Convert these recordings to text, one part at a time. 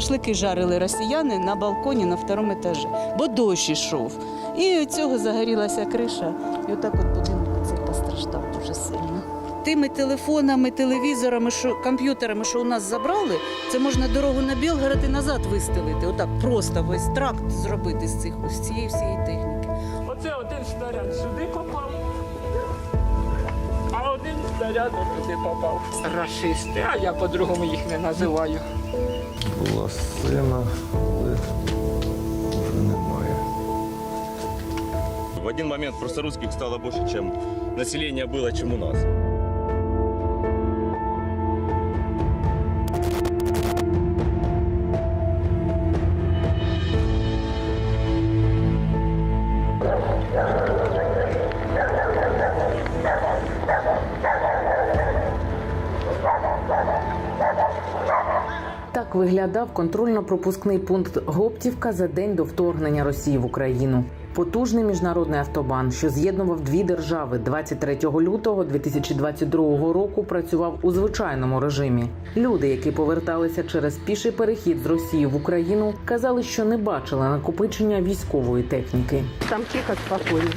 шашлики жарили росіяни на балконі на второму етажі, бо дощ ішов. І від цього загорілася криша, і отак от будинок цей постраждав дуже сильно. Тими телефонами, телевізорами, що, комп'ютерами, що у нас забрали, це можна дорогу на Білгород і назад вистелити. Отак просто весь тракт зробити з цих з цієї всієї техніки. Оце один снаряд сюди попав, а один снаряд туди попав. Рашисти, а я по-другому їх не називаю. Була сина, але вже немає. В один момент просто русских стало більше, ніж населення було, ніж у нас. Так виглядав контрольно-пропускний пункт Гоптівка за день до вторгнення Росії в Україну. Потужний міжнародний автобан, що з'єднував дві держави 23 лютого 2022 року, працював у звичайному режимі. Люди, які поверталися через піший перехід з Росії в Україну, казали, що не бачили накопичення військової техніки. Там тихо, спокойно.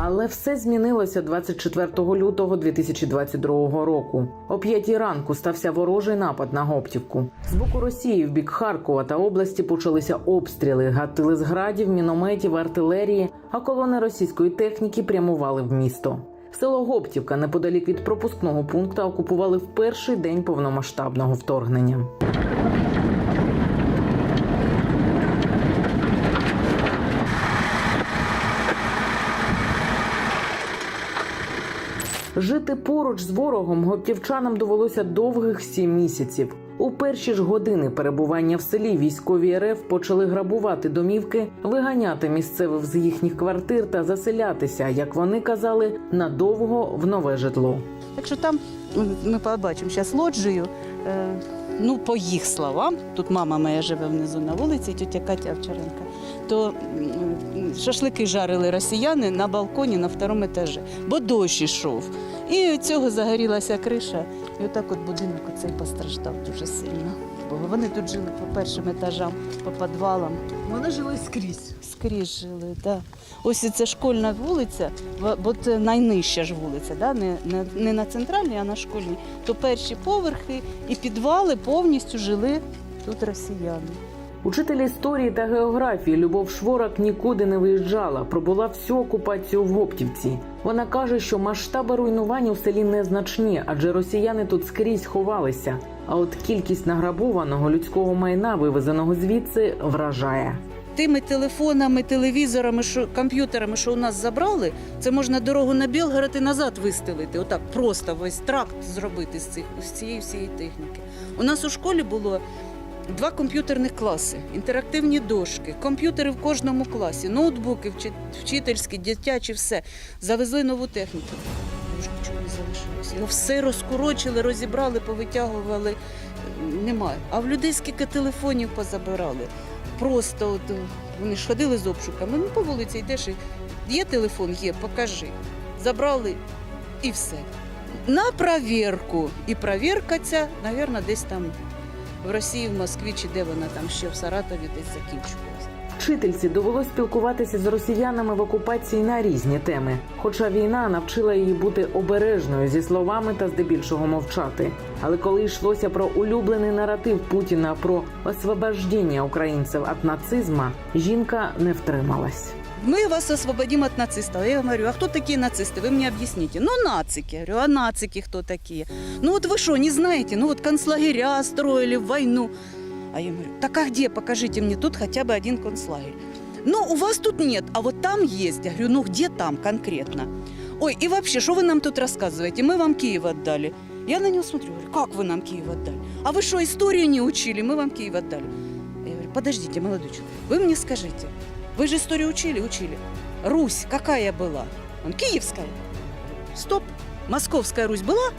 Але все змінилося 24 лютого 2022 року. О п'ятій ранку стався ворожий напад на Гоптівку. З боку Росії в бік Харкова та області почалися обстріли, гатили з градів, мінометів, артилерії, а колони російської техніки прямували в місто. Село Гоптівка неподалік від пропускного пункту окупували в перший день повномасштабного вторгнення. Жити поруч з ворогом гоптівчанам довелося довгих сім місяців. У перші ж години перебування в селі військові РФ почали грабувати домівки, виганяти місцевих з їхніх квартир та заселятися, як вони казали, надовго в нове житло. Так що там ми побачимо зараз лоджію. Е, ну, по їх словам, тут мама моя живе внизу на вулиці, тетя Катя Овчаренка, то шашлики жарили росіяни на балконі на второму етажі, бо дощ ішов. І від цього загорілася криша, і отак от будинок оцей постраждав дуже сильно. Бо вони тут жили по першим етажам, по підвалам. Вони жили скрізь. Скрізь жили, да. Ось і це школьна вулиця, бо це найнижча ж вулиця, да? не, не, не на центральній, а на школьній. То перші поверхи і підвали повністю жили тут росіяни. Учитель історії та географії Любов Шворак нікуди не виїжджала, пробула всю окупацію в Гоптівці. Вона каже, що масштаби руйнувань у селі незначні, адже росіяни тут скрізь ховалися. А от кількість награбованого людського майна, вивезеного звідси, вражає. Тими телефонами, телевізорами, що, комп'ютерами, що у нас забрали, це можна дорогу на Білгород і назад вистелити. Отак просто весь тракт зробити з, цих, з цієї всієї техніки. У нас у школі було два комп'ютерних класи, інтерактивні дошки, комп'ютери в кожному класі, ноутбуки, вчительські, дитячі, все. Завезли нову техніку. Його все розкорочили, розібрали, повитягували. Немає. А в людей скільки телефонів позабирали. Просто от, е, вони ж ходили з обшуками. Ну, по вулиці йдеш і є телефон, є, покажи. Забрали і все. На провірку. І провірка ця, мабуть, десь там в Росії, в Москві, чи де вона там ще в Саратові десь закінчувалася. Вчительці довелось спілкуватися з росіянами в окупації на різні теми. Хоча війна навчила її бути обережною зі словами та здебільшого мовчати. Але коли йшлося про улюблений наратив Путіна про освобождення українців від нацизма, жінка не втрималась. Мы вас освободим от нацистов. Я говорю, а кто такие нацисты? Вы мне объясните. Ну, нацики. Я говорю, а нацики кто такие? Ну, вот вы что, не знаете? Ну, вот концлагеря строили войну. А я говорю, так а где? Покажите мне тут хотя бы один концлагерь. Ну, у вас тут нет, а вот там есть. Я говорю, ну, где там конкретно? Ой, и вообще, что вы нам тут рассказываете? Мы вам Киев отдали. Я на него смотрю, говорю, как вы нам Киев отдали? А вы что, историю не учили? Мы вам Киев отдали. Я говорю, подождите, молодой человек, вы мне скажите, вы же историю учили? Учили. Русь какая была? Он Киевская. Стоп. Московская Русь была?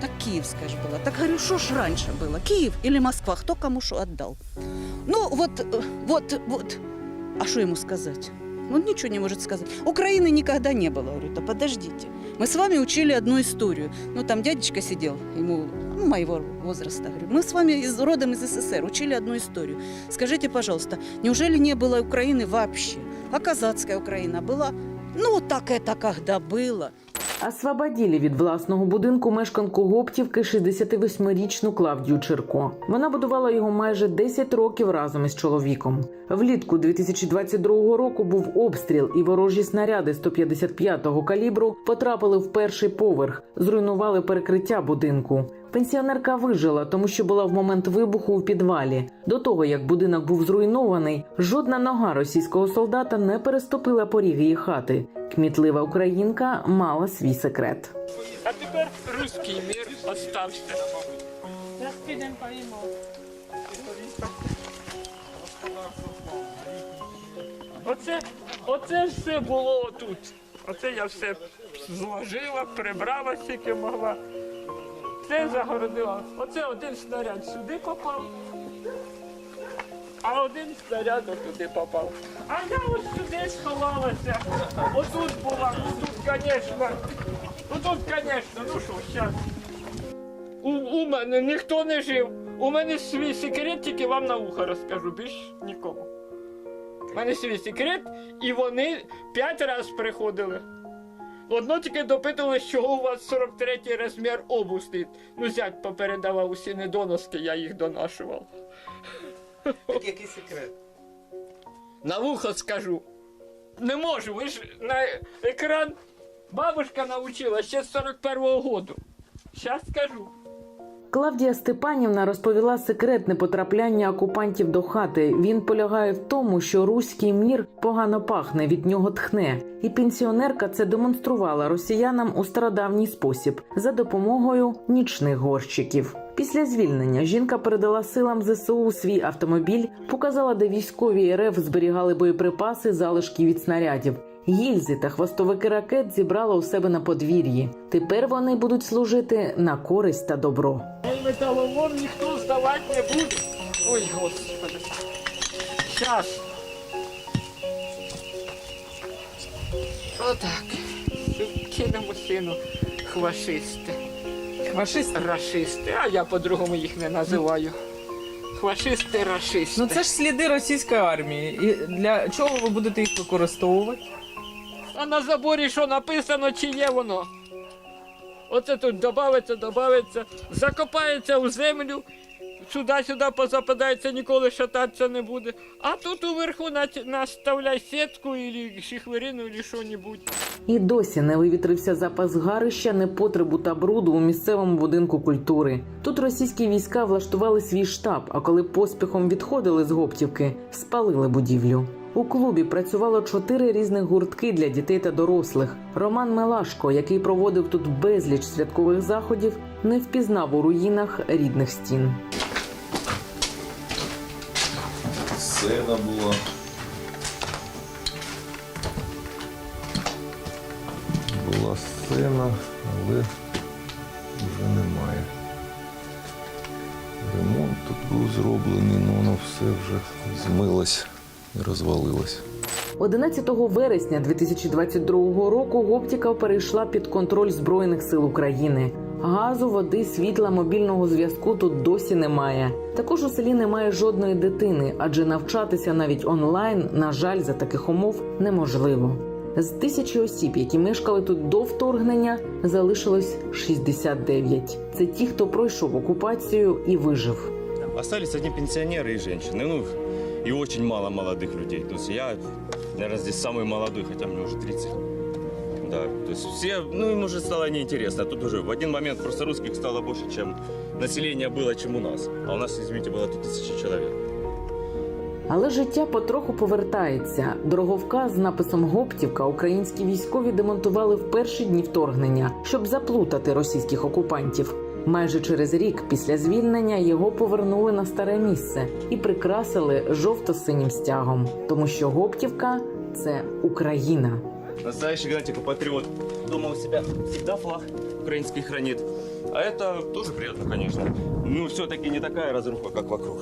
Так Киевская же была. Так говорю, что ж раньше было? Киев или Москва? Кто кому что отдал? Ну, вот, э, вот, вот. А что ему сказать? Он ничего не может сказать. Украины никогда не было. Говорю, да подождите. Мы с вами учили одну историю. Ну, там дядечка сидел, ему, ну, моего возраста. Говорю, мы с вами из, родом из СССР учили одну историю. Скажите, пожалуйста, неужели не было Украины вообще? А казацкая Украина была? Ну, так это когда было. Освободили від власного будинку мешканку Гоптівки 68-річну Клавдію Черко. Вона будувала його майже 10 років разом із чоловіком. Влітку 2022 року був обстріл, і ворожі снаряди 155-го калібру потрапили в перший поверх, зруйнували перекриття будинку. Пенсіонерка вижила, тому що була в момент вибуху у підвалі. До того як будинок був зруйнований, жодна нога російського солдата не переступила поріг її хати. Кмітлива українка мала свій секрет. А тепер руський мір остався. Зараз підемо поїмо. Оце, оце все було тут. Оце я все зложила, прибрала скільки могла. Це загородила. Оце один снаряд сюди попав, а один снаряд туди попав. А я ось сюди сховалася. Отут була, ну тут, звісно. Ну тут, звісно, ну що, зараз. У, у мене ніхто не жив. У мене свій секрет, тільки вам на ухо розкажу, більш нікому. У мене свій секрет, і вони п'ять разів приходили. Одно тільки допитували, чого у вас 43-й розмір обусти. Ну, зять попередавав усі недоноски, я їх донашував. Який секрет? На вухо скажу. Не можу, ви ж на екран бабушка навчила ще з 41-го году. Щас скажу. Клавдія Степанівна розповіла секрет непотрапляння окупантів до хати. Він полягає в тому, що руський мір погано пахне, від нього тхне, і пенсіонерка це демонструвала росіянам у стародавній спосіб за допомогою нічних горщиків. Після звільнення жінка передала силам ЗСУ свій автомобіль, показала, де військові РФ зберігали боєприпаси, залишки від снарядів. Гільзи та хвостовики ракет зібрала у себе на подвір'ї. Тепер вони будуть служити на користь та добро. Металолом ніхто здавати не буде. Ой, господи. Щас. Отак. Кинемо сину хвашисти. Фашисти. Рашисти. А я по-другому їх не називаю. Фашисти, рашисти. Ну це ж сліди російської армії. І для чого ви будете їх використовувати? А на заборі що написано, чи є воно? Оце тут додається, додається, закопається у землю, сюди-сюди позападається, ніколи шататися не буде. А тут уверху наставляй сітку, або шихверину, або що-небудь. І досі не вивітрився запас гарища, непотребу та бруду у місцевому будинку культури. Тут російські війська влаштували свій штаб, а коли поспіхом відходили з Гоптівки, спалили будівлю. У клубі працювало чотири різних гуртки для дітей та дорослих. Роман Мелашко, який проводив тут безліч святкових заходів, не впізнав у руїнах рідних стін. Сина була. Була сцена, але вже немає. Ремонт тут був зроблений, але воно все вже змилось і розвалилось. 11 вересня 2022 року Гоптіка перейшла під контроль Збройних сил України Газу, води, світла, мобільного зв'язку тут досі немає. Також у селі немає жодної дитини, адже навчатися навіть онлайн, на жаль, за таких умов неможливо. З тисячі осіб, які мешкали тут до вторгнення, залишилось 69. Це ті, хто пройшов окупацію і вижив. Остались одни пенсионеры и женщины, ну и очень мало молодых людей. То есть я, наверное, здесь самый молодой, хотя мне уже 30. Да, то есть все, ну им уже стало неинтересно. Тут уже в один момент просто русских стало больше, чем населения было, чем у нас. А у нас, извините, было тут тысячи человек. Але життя потроху повертається. Дороговказ з написом Гоптівка українські військові демонтували в перші дні вторгнення, щоб заплутати російських окупантів. Майже через рік після звільнення його повернули на старе місце і прикрасили жовто-синім стягом, тому що Гоптівка це Україна. Настоящий генетик-патриот дома у себя всегда флаг украинский хранит. А это тоже приятно, конечно. Ну, все-таки не такая разруха, как вокруг.